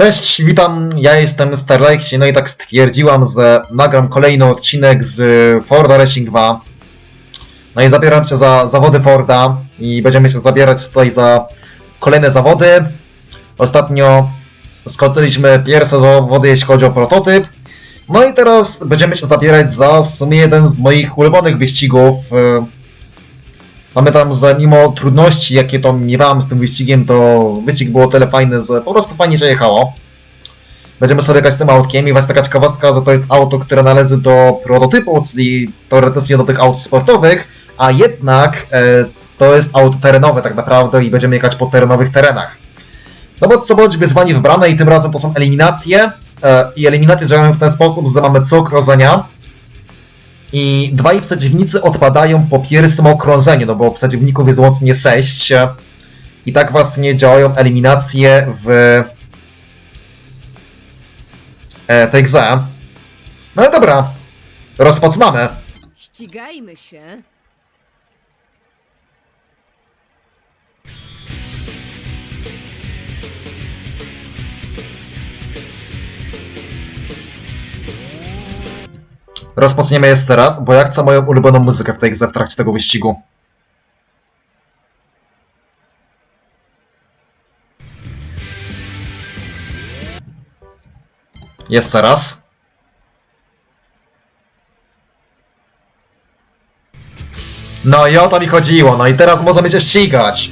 Cześć, witam, ja jestem Starlight, no i tak stwierdziłam, że nagram kolejny odcinek z Forda Racing 2. No i zabieram cię za zawody Forda i będziemy się zabierać tutaj za kolejne zawody. Ostatnio skończyliśmy pierwsze zawody, jeśli chodzi o prototyp. No i teraz będziemy się zabierać za w sumie jeden z moich ulubionych wyścigów. Pamiętam, że mimo trudności, jakie to miewałem z tym wyścigiem, to wyścig było tyle fajny, że po prostu fajnie się jechało. Będziemy sobie jechać z tym autkiem i właśnie taka ciekawostka, że to jest auto, które należy do prototypu, czyli teoretycznie do tych aut sportowych, a jednak e, to jest auto terenowe tak naprawdę i będziemy jechać po terenowych terenach. No bo co bądź wyzwanie wybrane i tym razem to są eliminacje e, i eliminacje działają w ten sposób, że mamy co okrążenia, i dwaj przeciwnicy odpadają po pierwszym okrążeniu, no bo przeciwników jest łącznie 6. I tak właśnie działają eliminacje w e, tej grze. No i dobra, rozpoczynamy. Ścigajmy się. Rozpoczniemy jeszcze raz, bo ja chcę moją ulubioną muzykę w tej w trakcie tego wyścigu. Jeszcze raz. No i o to mi chodziło, no i teraz możemy się ścigać.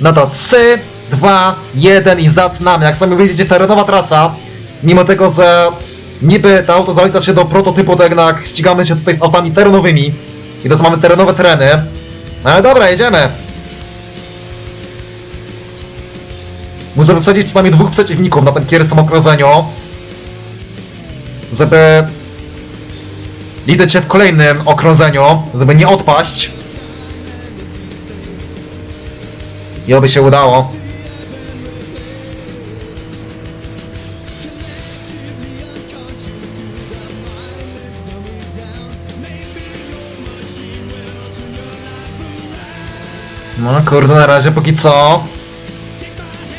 No to 3, 2, 1 i zaczynamy. Jak sami widzicie, terenowa trasa. Mimo tego, że niby to auto zalicza się do prototypu, to jednak ścigamy się tutaj z autami terenowymi. I teraz mamy terenowe tereny. No ale dobra, jedziemy. Muszę wyprzedzić przynajmniej dwóch przeciwników na tym pierwszym okrążeniu. Żeby liczyć się w kolejnym okrążeniu, żeby nie odpaść. I oby się udało. No kurde, na razie póki co.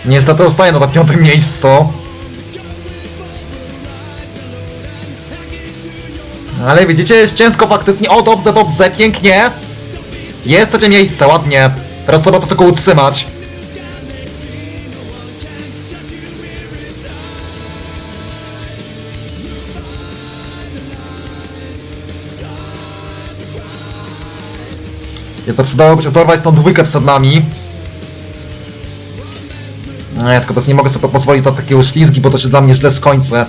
Niestety zostaje na piątym miejscu. Ale widzicie, jest ciężko faktycznie. O, dobrze, dobrze, pięknie. Jest trzecie miejsce, ładnie. Teraz trzeba to tylko utrzymać. Ja to przydałoby się dorwać tą dwójkę przed nami. No ja tylko teraz nie mogę sobie pozwolić na takie ślizgi, bo to się dla mnie źle skończy.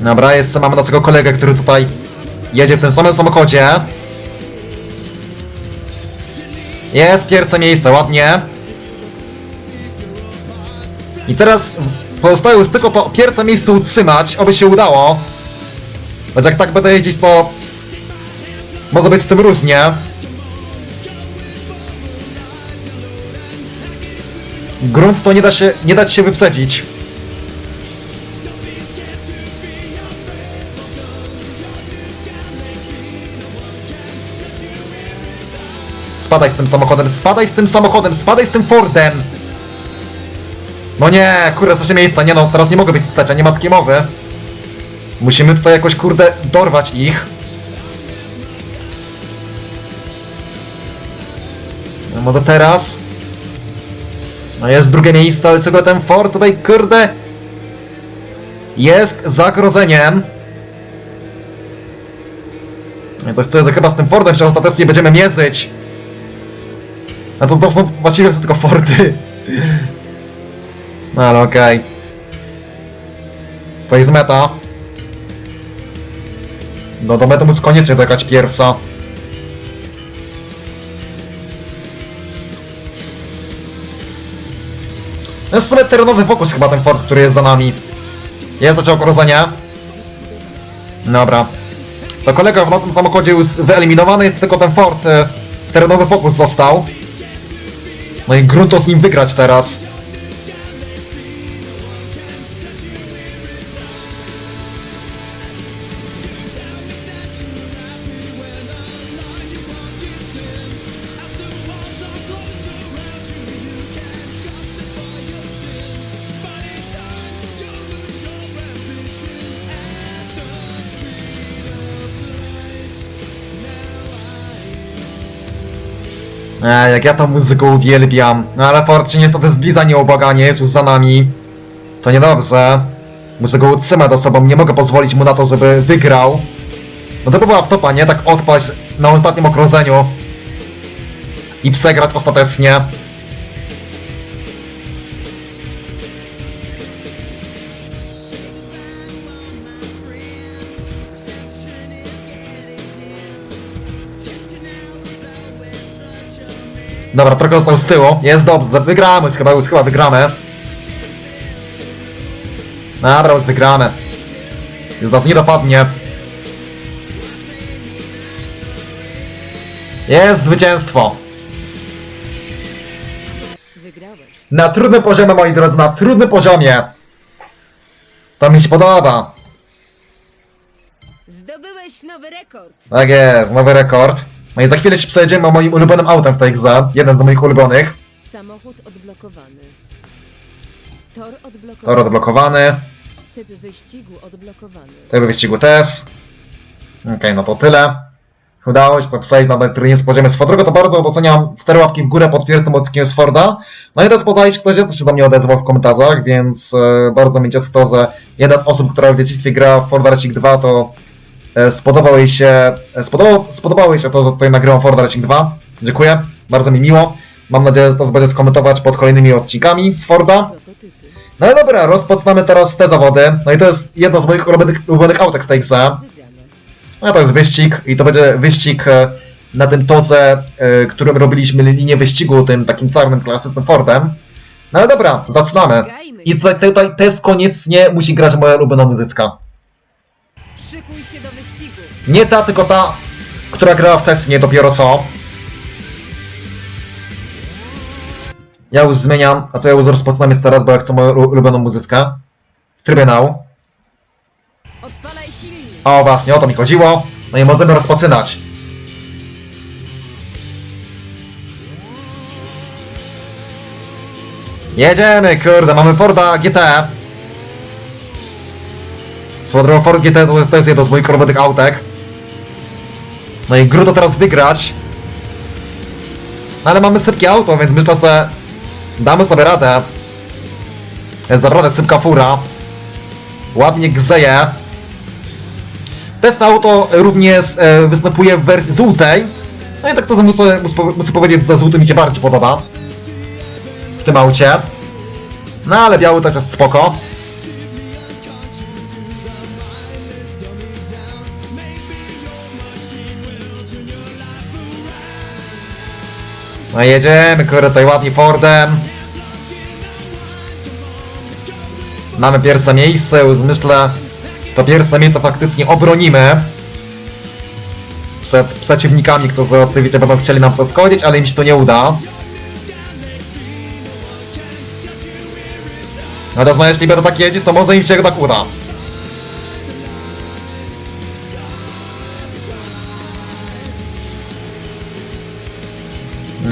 Dobra, jeszcze mamy naszego kolegę, który tutaj jedzie w tym samym samochodzie. Jest pierwsze miejsce, ładnie. I teraz pozostaje już tylko to pierwsze miejsce utrzymać, oby się udało. Choć jak tak będę jeździć, to może być z tym różnie. Grunt to nie da się, nie dać się wyprzedzić. Spadaj z tym samochodem, spadaj z tym samochodem, spadaj z tym Fordem! No nie, kurde, trzecie miejsca, nie no, teraz nie mogę być trzecia, nie ma takiej mowy. Musimy tutaj jakoś, kurde, dorwać ich. No może teraz? No jest drugie miejsce, ale czego ten Ford tutaj, kurde... Jest zagrożeniem. No to jest co, że chyba z tym Fordem się ostatecznie będziemy mierzyć. A to, to są właściwie tylko Fordy. No ale okej. To jest meta. No do mety musi koniecznie dojechać pierwsza. To jest sobie terenowy fokus chyba ten Ford, który jest za nami. Jest zaczął okrążenie. Dobra. To kolega w naszym samochodzie już wyeliminowany, jest tylko ten Ford. e, Terenowy fokus został. No i grunto z nim wygrać teraz. E, jak ja tą muzykę uwielbiam. No ale się niestety zbliża nieubłaganie, już za nami. To niedobrze. Muszę go utrzymać za sobą, nie mogę pozwolić mu na to, żeby wygrał. No to by była wtopa, nie? Tak odpaść na ostatnim okrążeniu. I przegrać ostatecznie. Dobra, trochę został z tyłu. Jest dobrze, wygramy, chyba chyba wygramy. Dobra, już wygramy. Już nas nie dopadnie. Jest zwycięstwo. Na trudnym poziomie, moi drodzy, na trudnym poziomie. To mi się podoba. Zdobyłeś nowy rekord. Tak jest, nowy rekord. No i za chwilę się przejedziemy moim ulubionym autem w grze. Jednym z moich ulubionych. Samochód odblokowany. Tor odblokowany. Tor odblokowany. Typ wyścigu odblokowany. Tego wyścigu też. Okej, no to tyle. Udało się to przejść na z poziomu z Fordrugo, to bardzo doceniam cztery łapki w górę pod pierwszym odcinkiem z Forda. No i teraz poza jeśli ktoś jeszcze się do mnie odezwał w komentarzach, więc e, bardzo mi cieszy to, że jedna z osób, która w dzieciństwie gra w Ford Racing 2, to e, spodobało jej się, e, spodobało, spodobało jej się to, że tutaj nagrywam Ford Racing 2. Dziękuję, bardzo mi miło. Mam nadzieję, że to będzie skomentować pod kolejnymi odcinkami z Forda. No i dobra, rozpoczynamy teraz te zawody. No i to jest jedno z moich ulubionych, ulubionych autek w tej grze. No to jest wyścig i to będzie wyścig e, na tym torze, e, którym robiliśmy linię wyścigu tym takim czarnym, klasycznym Fordem. No ale dobra, zaczynamy. I tutaj, tutaj to jest koniecznie musi grać moja ulubiona muzyczka. Szykuj się do wyścigu. Nie ta, tylko ta, która grała wcześniej, dopiero co. Ja już zmieniam, a co ja już rozpoczynam jeszcze raz, bo ja chcę moją ulu- ulubioną muzyczkę. W trybie now. Odpalaj silnik. O właśnie, o to mi chodziło. No i możemy rozpoczynać. Jedziemy, kurde, mamy Forda GT. Swoją Ford GT to, to jest jedno z moich autek. No i grubo teraz wygrać. No ale mamy szybkie auto, więc myślę, że damy sobie radę. Jest naprawdę szybka fura. Ładnie grzeje. Test auto również e, występuje w wersji żółtej. No i tak co muszę, muszę, powiedzieć, że żółty mi się bardziej podoba. W tym aucie. No ale biały też jest spoko. No jedziemy, kurde, tutaj ładnie Fordem. Mamy pierwsze miejsce, już myślę, to pierwsze miejsce faktycznie obronimy. Przed przeciwnikami, którzy oczywiście będą chcieli nam zaskoczyć, ale im się to nie uda. Natomiast no, jeśli będą tak jeździć, to może im się tak uda.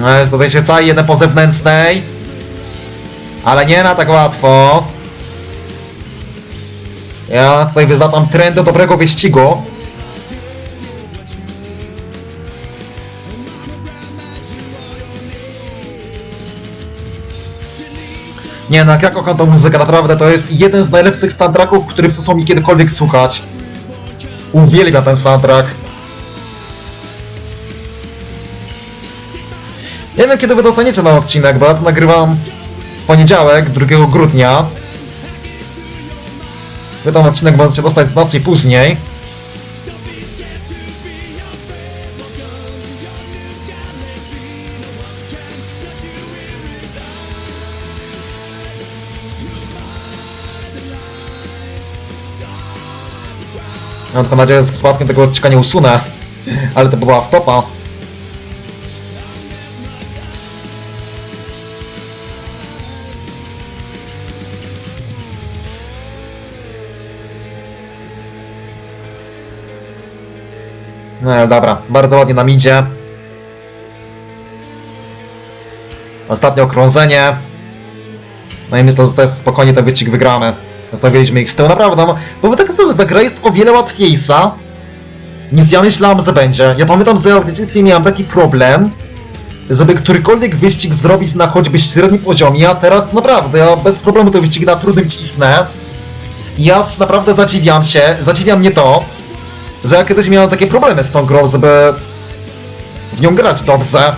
Jest tutaj się całe jeden po zewnętrznej. Ale nie na tak łatwo. Ja tutaj wyznaczam trend do dobrego wyścigu. Nie no, jak ja kocham tą muzykę, naprawdę to jest jeden z najlepszych soundtracków, który przysłał mi kiedykolwiek słuchać. Uwielbiam ten soundtrack. Nie wiem kiedy wy dostaniecie na odcinek, bo ja to nagrywam w poniedziałek, 2 grudnia. Wy ten odcinek możecie dostać znacznie później. Mam tylko nadzieję, że z przypadkiem tego odcinka nie usunę. Ale to była wtopa. Ale dobra, bardzo ładnie nam idzie. Ostatnie okrążenie. No i myślę, że to jest spokojnie ten wyścig wygramy. Zostawiliśmy ich z tyłu, naprawdę. No, bo tak że ta gra jest o wiele łatwiejsza niż ja myślałem, że będzie. Ja pamiętam, że ja w dzieciństwie miałem taki problem, żeby którykolwiek wyścig zrobić na choćby średnim poziomie, a teraz naprawdę ja bez problemu te wyścigi na trudnym cisnę. Ja naprawdę zadziwiam się, zadziwia mnie to, że ja kiedyś miałem takie problemy z tą grą, żeby w nią grać dobrze.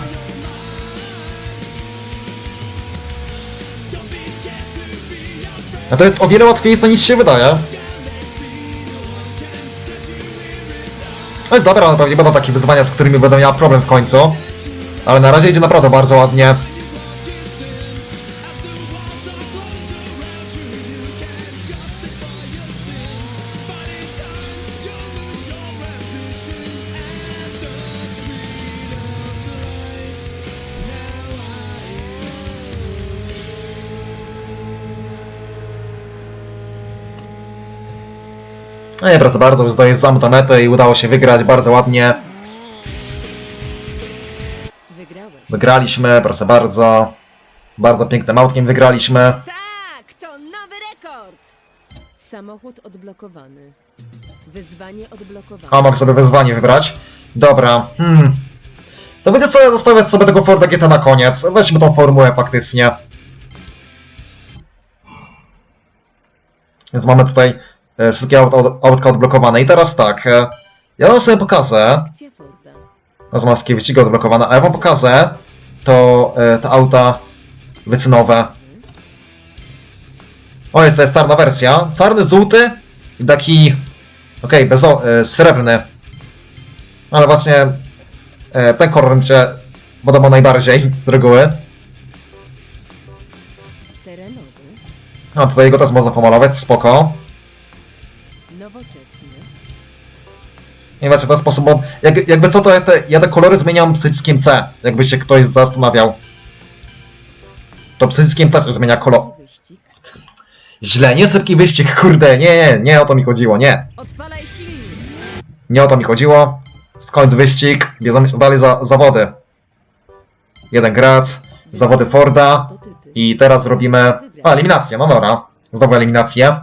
A to jest o wiele łatwiejsze niż się wydaje. No jest dobra, ale pewnie będą takie wyzwania, z którymi będę miał problem w końcu. Ale na razie idzie naprawdę bardzo ładnie. No nie, proszę bardzo, daję zamut na metę i udało się wygrać bardzo ładnie. Wygraliśmy, proszę bardzo. Bardzo pięknym autkiem wygraliśmy. Tak, to nowy rekord! Samochód odblokowany. Wyzwanie odblokowane. A, mogę sobie wyzwanie wybrać. Dobra, hmm. To będzie co, ja zostawiać sobie tego Forda GT na koniec. Weźmy tą formułę faktycznie. Więc mamy tutaj wszystkie aut, aut, autka odblokowane. I teraz tak, e, ja wam sobie pokażę, no, wszystkie wyścigi odblokowane, a ja wam pokażę to e, te auta wycynowe. O, jest to jest czarna wersja. Czarny, żółty i taki... Okej, bez o, e, srebrny. Ale właśnie e, ten kolor mi się podobał najbardziej z reguły. A tutaj go też można pomalować, spoko. Nie wiecie, w ten sposób, bo jak, jakby co to ja te, ja te kolory zmieniam przyciskiem C, jakby się ktoś zastanawiał. To przyciskiem C się zmienia kolor. Źle, nie szybki wyścig, kurde, nie, nie, nie o to mi chodziło, nie. Odpalaj silnik! Nie o to mi chodziło. Skończ wyścig, bierzemy się dalej za zawody. Jeden gracz, zawody Forda i teraz robimy... A, eliminację, no dobra. Znowu eliminację.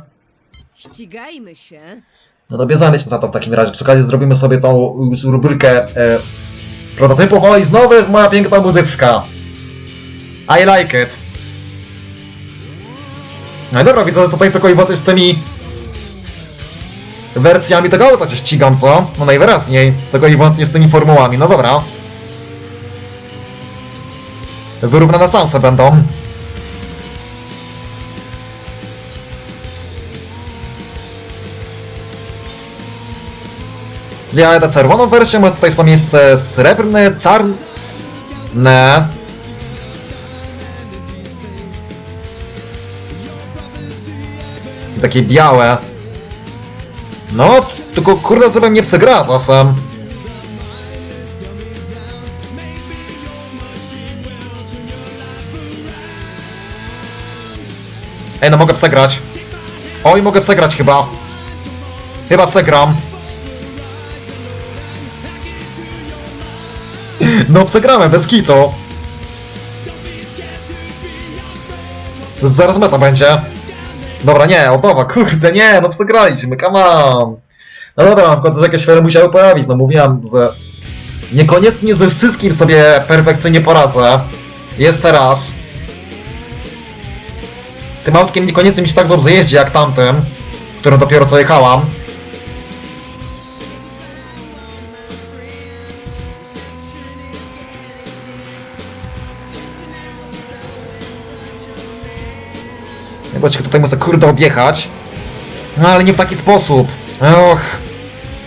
Ścigajmy się. No to bierzemy się za to w takim razie. Przy okazji zrobimy sobie tą już rubrykę e, prototypów. O i znowu jest moja piękna muzyczka. I like it. No i dobra, widzę, że tutaj tylko i wyłącznie z tymi wersjami tego auta się ścigam, co? No najwyraźniej. Tylko i wyłącznie z tymi formułami. No dobra. Wyrównane szanse będą. Jadę czerwoną wersję, bo tutaj są miejsce srebrne, czarne. Takie białe. No, tylko kurde sobie mnie przegra czasem. Ej, no mogę przegrać. Oj, mogę przegrać chyba. Chyba przegram. No przegramy, bez kitu. Zaraz meta będzie. Dobra, nie, od nowa, kurde, nie, no przegraliśmy, come on. No dobra, w końcu jakieś fery musiały pojawić, no mówiłem, że niekoniecznie ze wszystkim sobie perfekcyjnie poradzę. Jeszcze raz. Tym autkiem niekoniecznie mi się tak dobrze jeździ jak tamtym, którym dopiero co jechałam. Bo się tutaj muszę kurde objechać. No ale nie w taki sposób. Och.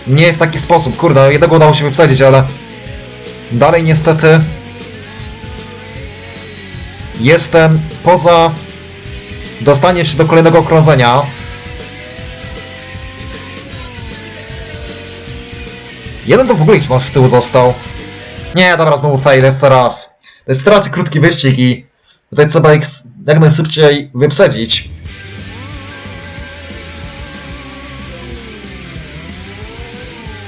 Nie w taki sposób, kurde, jednego udało się wyprzedzić, ale... Dalej niestety... Jestem poza... Dostanie się do kolejnego okrążenia. Jeden to w ogóle z tyłu został. Nie, dobra, znowu fail, jeszcze raz. To jest krótki wyścig i tutaj trzeba ich jak najszybciej wyprzedzić.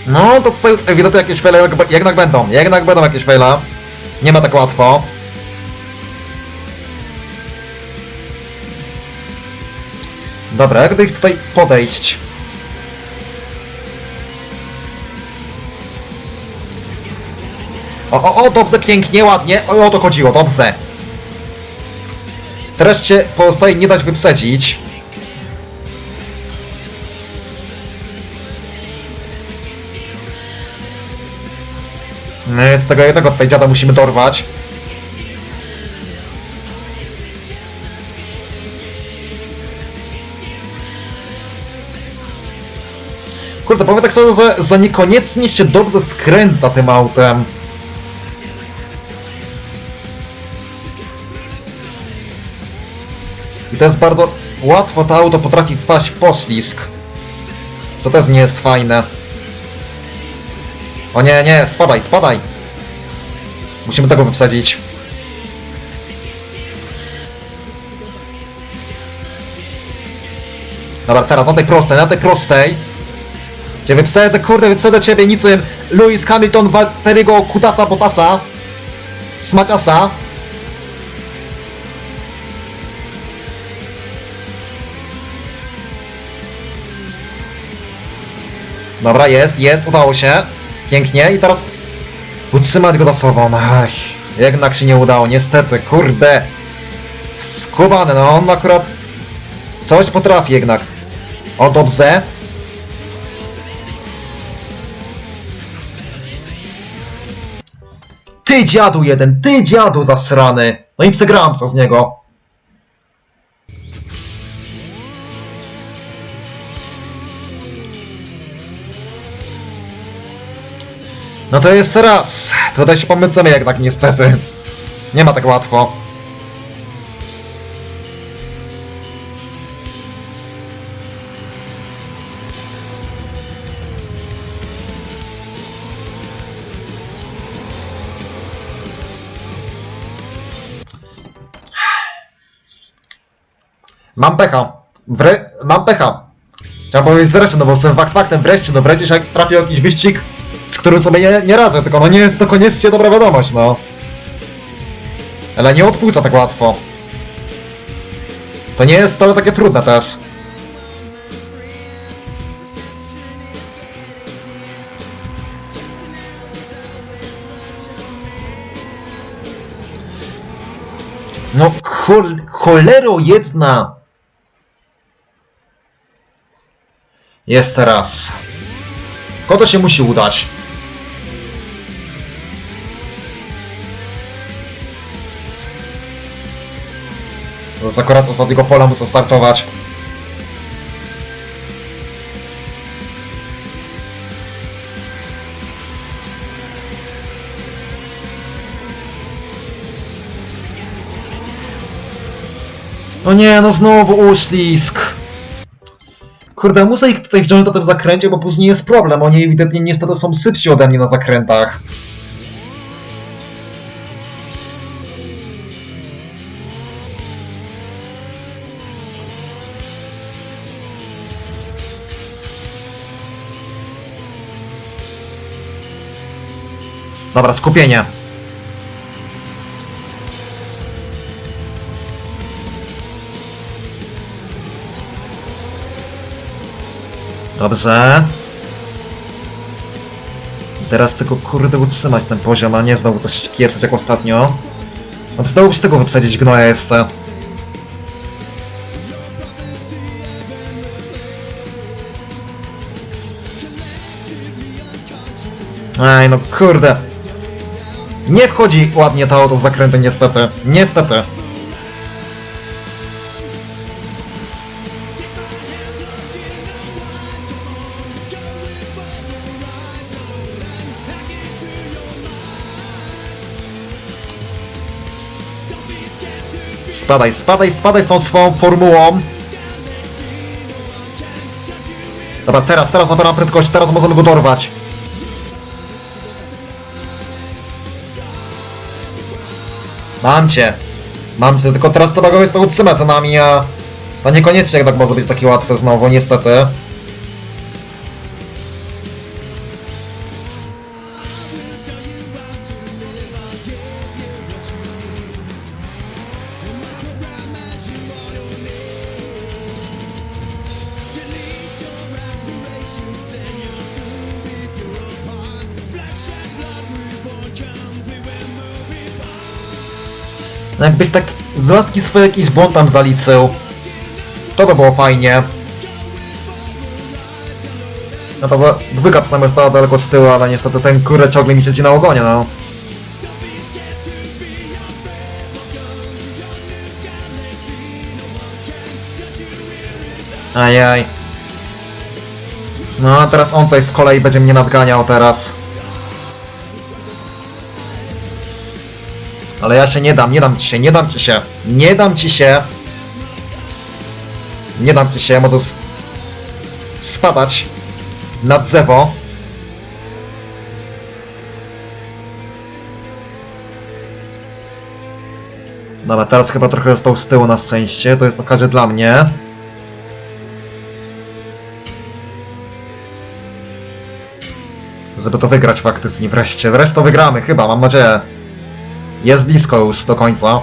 No, to tutaj jest ewidentnie jakieś jak- jednak będą, jednak będą jakieś faile. Nie ma tak łatwo. Dobra, jakby ich tutaj podejść. O, o, o, dobrze, pięknie, ładnie. O, o to chodziło, dobrze. Teraz cię pozostaje nie dać wyprzedzić. My z tego jednego tutaj dziada musimy dorwać. Kurde, powiem tak sobie, że, że niekoniecznie się dobrze skręca tym autem. I to jest bardzo łatwo, to auto potrafi wpaść w poślizg. Co też nie jest fajne. O nie, nie, spadaj, spadaj! Musimy tego wyprzedzić. Dobra, teraz na tej prostej, na tej prostej. Cię wyprzedzę, kurde, wyprzedzę ciebie niczym Lewis Hamilton, Walteriego Kutasa Botasa. Smaciasa. Dobra, jest, jest, udało się. Pięknie i teraz utrzymać go za sobą. Ach, jednak się nie udało, niestety, kurde. Skubany, no on akurat coś potrafi jednak. O, dobrze. Ty dziadu jeden, ty dziadu zasrany. No i przegrałem co z niego. No to jest raz. Tutaj się pomycemy jednak niestety. Nie ma tak łatwo. Mam pecha. Mam pecha. Chciałem powiedzieć zresztą, no bo jestem fakt faktem wreszcie, no wreszcie jak trafił jakiś wyścig, z którym sobie nie, nie radzę, tylko no nie jest to koniecznie dobra wiadomość, no. Ale nie odpłyca tak łatwo. To nie jest wcale takie trudne też. No chol cholero jedna! Jeszcze raz. Kogo się musi udać? Z akurat z ostatniego pola muszę startować. No nie, no znowu uślizg. Kurde, muszę ich tutaj wziąć na tym zakręcie, bo później jest problem. Oni ewidentnie niestety są szybsi ode mnie na zakrętach. Dobra, skupienie. Dobrze. Teraz tylko kurde utrzymać ten poziom, a nie znowu coś kiepsać jak ostatnio. No zdałoby się tego wyprzedzić gnoja jeszcze. Ej, no kurde. Nie wchodzi ładnie to auto zakręty niestety. Niestety. Spadaj, spadaj, spadaj z tą swoją formułą. Dobra, teraz, teraz nabieram prędkość, teraz możemy go dorwać. Mam cię. Mam cię, tylko teraz trzeba go jeszcze utrzymać za nami, a... To niekoniecznie tak może być takie łatwe znowu, niestety. No jakbyś tak z łaski swój jakiś błąd tam zaliczył, to by było fajnie. No to to dwójka przynajmniej stała daleko z tyłu, ale niestety ten kurde ciągle mi siedzi na ogonie, no. Ajaj. No a teraz on tutaj z kolei będzie mnie nadganiał teraz. Ale ja się nie dam, nie dam ci się, nie dam ci się. Nie dam ci się. Nie dam ci się, s- spadać na drzewo. Dobra, teraz chyba trochę został z tyłu na szczęście, to jest okazja dla mnie. Żeby to wygrać faktycznie wreszcie. Wreszcie to wygramy, chyba, mam nadzieję. Jest blisko już do końca.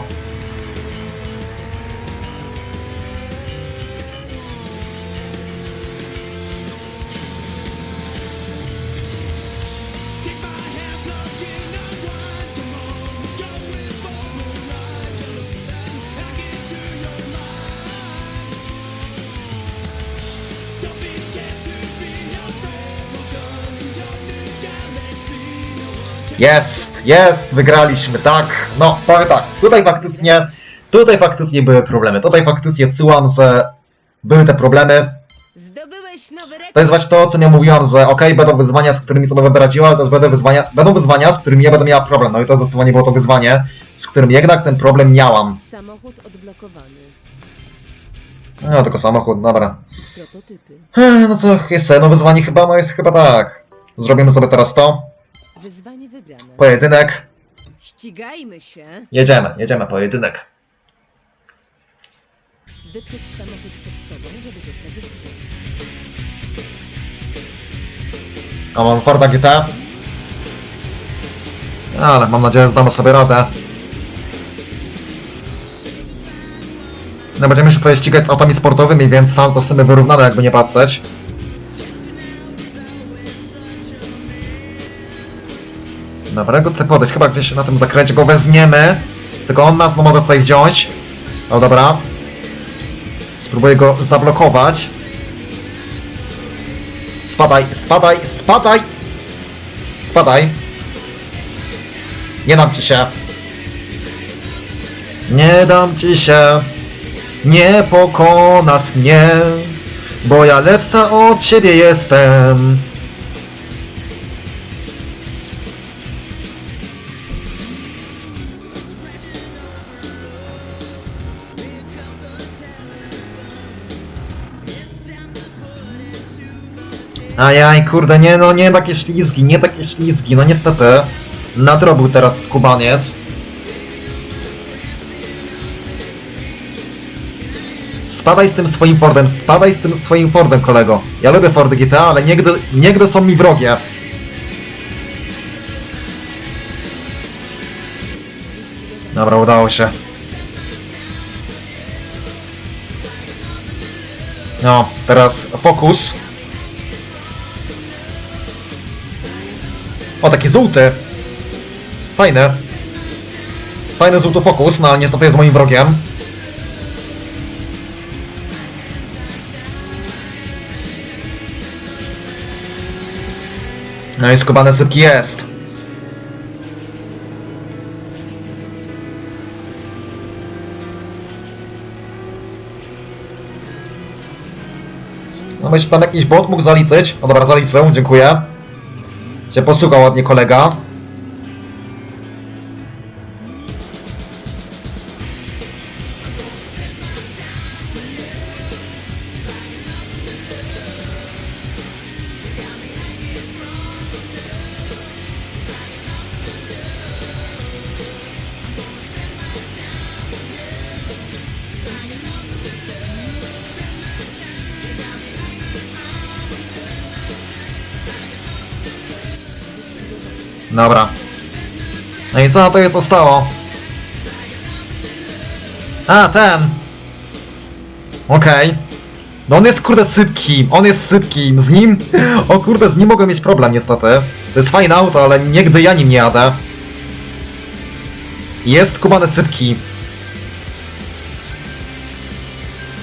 Jest, jest, wygraliśmy, tak. No, powiem tak, tutaj faktycznie, tutaj faktycznie były problemy. Tutaj faktycznie czułam, że były te problemy. To jest właśnie to, o czym ja mówiłam, że okej, będą wyzwania, z którymi sobie będę radziła, ale też będą wyzwania, będą wyzwania, z którymi ja będę miała problem. No i to zdecydowanie było to wyzwanie, z którym jednak ten problem miałam. Samochód odblokowany. No, tylko samochód, dobra. Prototypy. No to jest jedno wyzwanie chyba, no jest chyba tak. Zrobimy sobie teraz to. Wyzwanie wygrane. Pojedynek. Ścigajmy się. Jedziemy, jedziemy, pojedynek. Wyprzedź samochód przed tobą, żeby zostać bliżej. A mam Forda GT. Ale mam nadzieję, że zdamy sobie radę. No będziemy się tutaj ścigać z autami sportowymi, więc sam to w sumie wyrównane, jakby nie patrzeć. Dobra, go tutaj podejść, chyba gdzieś na tym zakręcie go wezmiemy. Tylko on nas no może tutaj wziąć. O dobra. Spróbuję go zablokować. Spadaj, spadaj, spadaj! Spadaj. Nie dam ci się. Nie dam ci się. Nie pokonasz mnie. Bo ja lepsza od ciebie jestem. Ajaj, kurde, nie no, nie takie ślizgi, nie takie ślizgi, no niestety. Nadrobił teraz skubaniec. Spadaj z tym swoim Fordem, spadaj z tym swoim Fordem, kolego. Ja lubię Fordy GTA, ale niegdy, niegdy są mi wrogie. Dobra, udało się. No, teraz fokus. O, taki żółty. Fajny. Fajny żółty fokus, no niestety jest moim wrogiem. No i skubany sypki jest. No myślę, tam jakiś bot mógł zaliczyć. No dobra, zaliczył, dziękuję. Cię posłuchał ładnie kolega. Dobra. No i co na to jest zostało? A, ten! Okej. Okay. No on jest kurde sypki, on jest sypki, z nim... O kurde, z nim mogę mieć problem niestety. To jest fajne auto, ale nigdy ja nim nie jadę. Jest kubane sypki.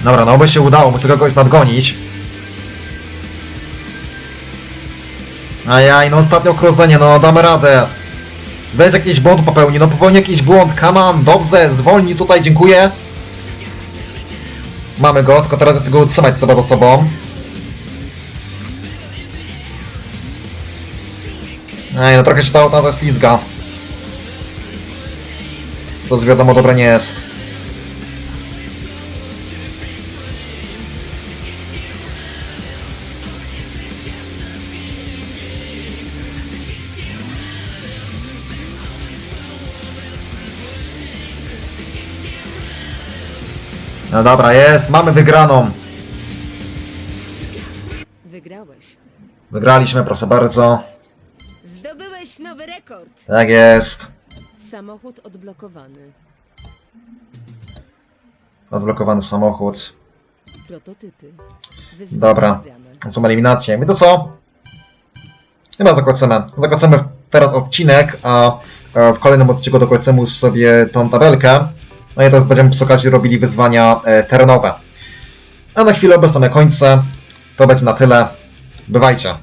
Dobra, no by się udało, muszę kogoś nadgonić. Ajaj, no ostatnie okrążenie, no damy radę. Weź jakiś błąd popełni, no popełni jakiś błąd, on, dobrze, zwolnij tutaj, dziękuję. Mamy go, tylko teraz jest tego utrzymać sobie za sobą. Ej, no trochę się ta auta zeslizga. Co to wiadomo dobre nie jest. No dobra, jest, mamy wygraną. Wygrałeś. Wygraliśmy, proszę bardzo. Zdobyłeś nowy rekord. Tak jest. Samochód odblokowany. Odblokowany samochód. Prototypy. Wyzwanie Dobra. Są eliminacje. My to co? Chyba zakończymy. Zakończymy teraz odcinek, a e, w kolejnym odcinku dokończymy już sobie tą tabelkę. No i teraz będziemy przy okazji robili wyzwania e, terenowe. A na chwilę obecną na końcu. To będzie na tyle. Bywajcie.